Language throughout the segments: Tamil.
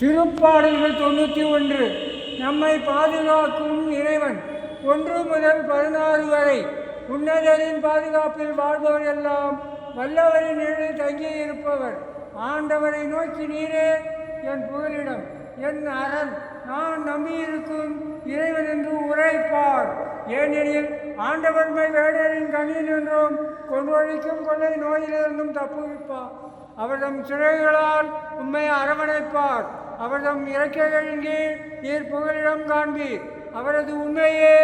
திருப்பாடல்கள் தொண்ணூற்றி ஒன்று. நம்மை பாதுகாக்கும் இறைவன். ஒன்று முதல் பதினாறு வரை. உன்னதரின் பாதுகாப்பில் வாழ்பவர் எல்லாம். வல்லவரின் நிழலில் தங்கியிருப்பவர் ஆண்டவரை நோக்கி நீரே என் புகலிடம். என் அரண். நான் நம்பியிருக்கும் இறைவன் என்று உரைப்பார். ஏனெனில் ஆண்டவன்மை வேடரின் கண்ணில் நின்றும். கொன்றொழிக்கும் கொள்ளை நோயிலிருந்தும் தப்புவிப்பார். அவர்தம் சிறைகளால் உண்மையை அரவணைப்பார். அவர்தம் இறக்கைகளின் நீர் புகலிடம் காண்பீர் அவரது உண்மையே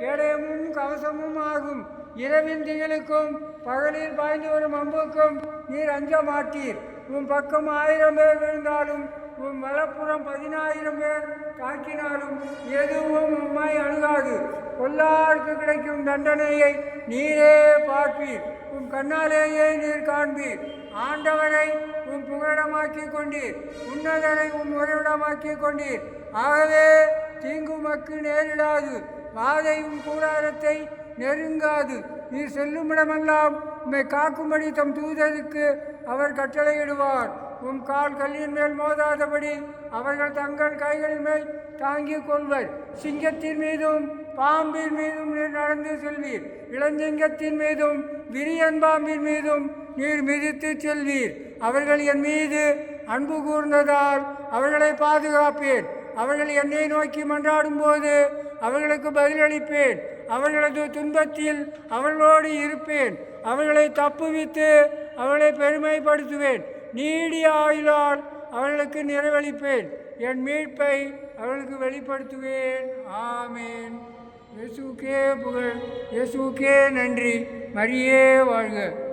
கேடயமும் கவசமும் ஆகும். இரவின் திகளுக்கும் பகலில் பாய்ந்து வரும் அம்புக்கும் நீர் அஞ்ச மாட்டீர் உன் பக்கம் ஆயிரம் பேர் விழுந்தாலும் உன் வலப்புறம் பதினாயிரம் பேர் தாக்கினாலும் எதுவும் உண்மை அணுக பொல்லாருக்கு கிடைக்கும் தண்டனையை நீரே பார்ப்பீர். உன் கண்ணாலேயே நீர் காண்பீர். ஆண்டவரை உன் புகலிடமாக்கி கொண்டீர். உன்னதரை உன் உறைவிடமாக்கி கொண்டீர். ஆகவே தீங்கு மக்கு நேரிடாது. பாதை உன் கூடாரத்தை நெருங்காது. நீ செல்லுமிடமெல்லாம் உம்மை காக்கும்படி தம் தூதருக்கு அவர் கட்டளையிடுவார். உம் கால் கல்லின் மேல் மோதாதபடி அவர்கள் தங்கள் கைகளின் மேல் தாங்கிக் கொள்வர். சிங்கத்தின் மீதும் பாம்பின் மீதும் நீர் நடந்து செல்வீர். இளஞ்சிங்கத்தின் மீதும் விரியன் பாம்பின் மீதும் நீர் மிதித்து செல்வீர். அவர்கள் என் மீது அன்பு கூர்ந்ததால் அவர்களை பாதுகாப்பேன். அவர்கள் என்னை நோக்கி மன்றாடும் போது அவர்களுக்கு பதிலளிப்பேன். அவர்களது துன்பத்தில் அவர்களோடு இருப்பேன். அவர்களை தப்புவித்து அவர்களை பெருமைப்படுத்துவேன். நீடிய ஆயுளால் அவர்களுக்கு நிறைவளிப்பேன். என் மீட்பை அவர்களுக்கு வெளிப்படுத்துவேன். ஆமேன். இயேசுக்கே புகழ். இயேசுக்கே நன்றி. மரியே வாழ்க.